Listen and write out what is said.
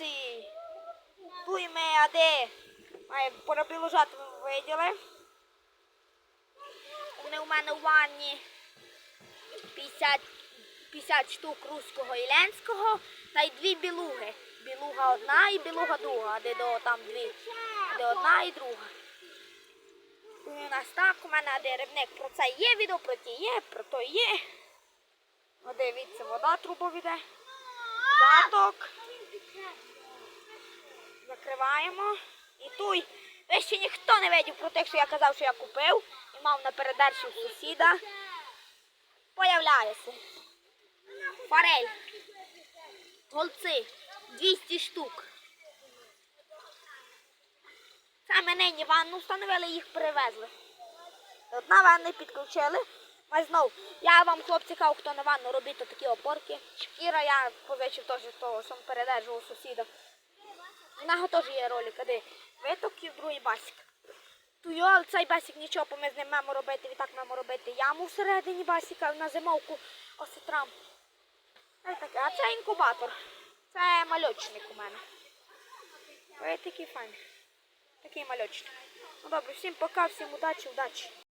хлопці. Туй ми, а де? Має поробили жатву, ви виділи? Вони у мене у ванні 50, 50 штук руського і ленського та й дві білуги. Білуга одна і білуга друга, де до там дві. Де одна і друга. У нас так, у мене деревник про це є відео, про ті є, про то є. О, дивіться, вода трубу йде. Заток. Закриваємо. І туй. Ви ще ніхто не видів про те, що я казав, що я купив і мав на передачі сусіда. Появляється. Форель. Голці. 200 штук. Саме нині ванну встановили, їх привезли. Одна ванна підключили. Ми знов, я вам, хлопці, кажу, хто на ванну робить, то такі опорки. Шкіра я позичив теж того, що передержав у сусіда. У нього теж є ролик, де виток і другий басик. Тую, але цей басик нічого, бо ми з ним маємо робити, відтак маємо робити яму всередині басика на зимовку осетрам. А це інкубатор. Це мальочник у мене. Ой, такий файний. Такий мальочник. Ну добре, всім пока, всім удачі, удачі.